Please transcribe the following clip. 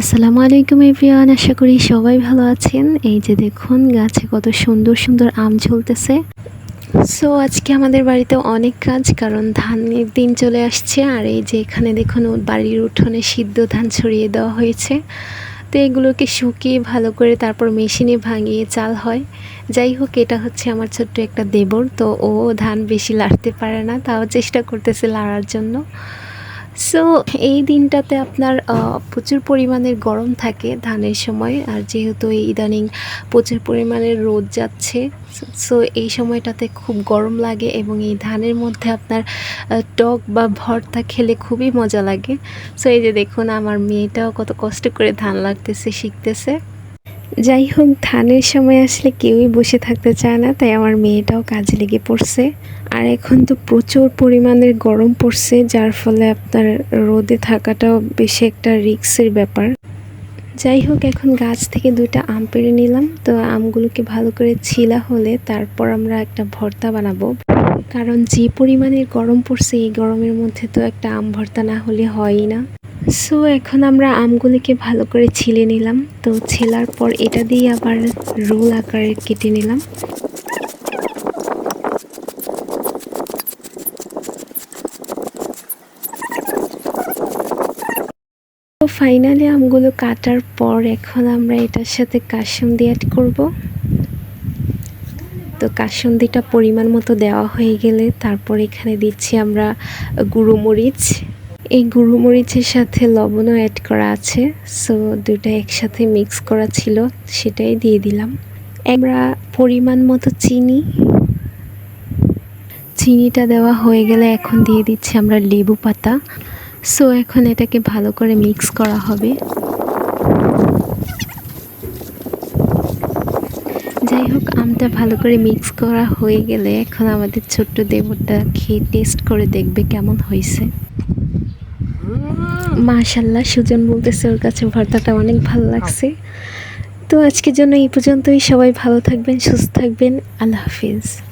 আসসালামু আলাইকুম এভরিওয়ান, আশা করি সবাই ভালো আছেন। এই যে দেখুন, গাছে কত সুন্দর সুন্দর আম ঝুলতেছে। সো আজকে আমাদের বাড়িতে অনেক কাজ, কারণ ধানের দিন চলে আসছে, আর এই যে এখানে দেখুন, বাড়ির উঠোনে সিদ্ধ ধান ছড়িয়ে দেওয়া হয়েছে। তো এগুলোকে শুকিয়ে ভালো করে তারপর মেশিনে ভাঙিয়ে চাল হয়। যাই হোক, এটা হচ্ছে আমার ছোট্ট একটা দেবর, তো ও ধান বেশি লাড়তে পারে না, তাও চেষ্টা করতেছে লাড়ার জন্য। সো এই দিনটাতে আপনার প্রচুর পরিমাণের গরম থাকে ধানের সময়, আর যেহেতু ইদানিং প্রচুর পরিমাণের রোদ যাচ্ছে, সো এই সময়টাতে খুব গরম লাগে এবং এই ধানের মধ্যে আপনার টক বা ভর্তা খেলে খুবই মজা লাগে। সো এই যে দেখুন, আমার মেয়েটাও কত কষ্ট করে ধান লাগতেছে, শিখতেছে। যাই হোক ধানের সময় আসলে কেউই বসে থাকতে চায় না, তাই আমার মেয়েটাও কাজে লেগে পড়ছে। আর এখন তো প্রচুর পরিমাণের গরম পড়ছে, যার ফলে আপনার রোদে থাকাটাও বেশি একটা রিক্সের ব্যাপার। যাই হোক এখন গাছ থেকে দুইটা আম পেড়ে নিলাম। তো আমগুলোকে ভালো করে ছিলা হলে তারপর আমরা একটা ভর্তা বানাবো। কারণ যে পরিমাণের গরম পড়ছে, এই গরমের মধ্যে তো একটা আম ভর্তা না হলে হয়ই না। সো এখন আমরা আমগুলিকে ভালো করে ছিলে নিলাম। তো ছেলার পর এটা দিয়ে আবার রোল আকারে কেটে নিলাম। তো ফাইনালি আমগুলো কাটার পর এখন আমরা এটার সাথে কাসুন্দি অ্যাড করব। তো কাসুন্দিটা পরিমাণ মতো দেওয়া হয়ে গেলে তারপর এখানে দিচ্ছি আমরা গুঁড়ো মরিচ। এই গুঁড়ো মরিচের সাথে লবণও অ্যাড করা আছে সো দুটো একসাথে মিক্স করা ছিল, সেটাই দিয়ে দিলাম। আমরা পরিমাণ মতো চিনি, চিনিটা দেওয়া হয়ে গেলে এখন দিয়ে দিচ্ছি আমরা লেবু পাতা। সো এখন এটাকে ভালো করে মিক্স করা হবে। যাই হোক, আমটা ভালো করে মিক্স করা হয়ে গেলে এখন আমাদের ছোট্ট দেবরটা খেয়ে টেস্ট করে দেখবে কেমন হয়েছে। মাশাল্লাহ সুজন বলতেছে ওর কাছে ভর্তাটা অনেক ভালো লাগছে। তো আজকের জন্য এই পর্যন্তই। সবাই ভালো থাকবেন, সুস্থ থাকবেন। আল্লাহ হাফিজ।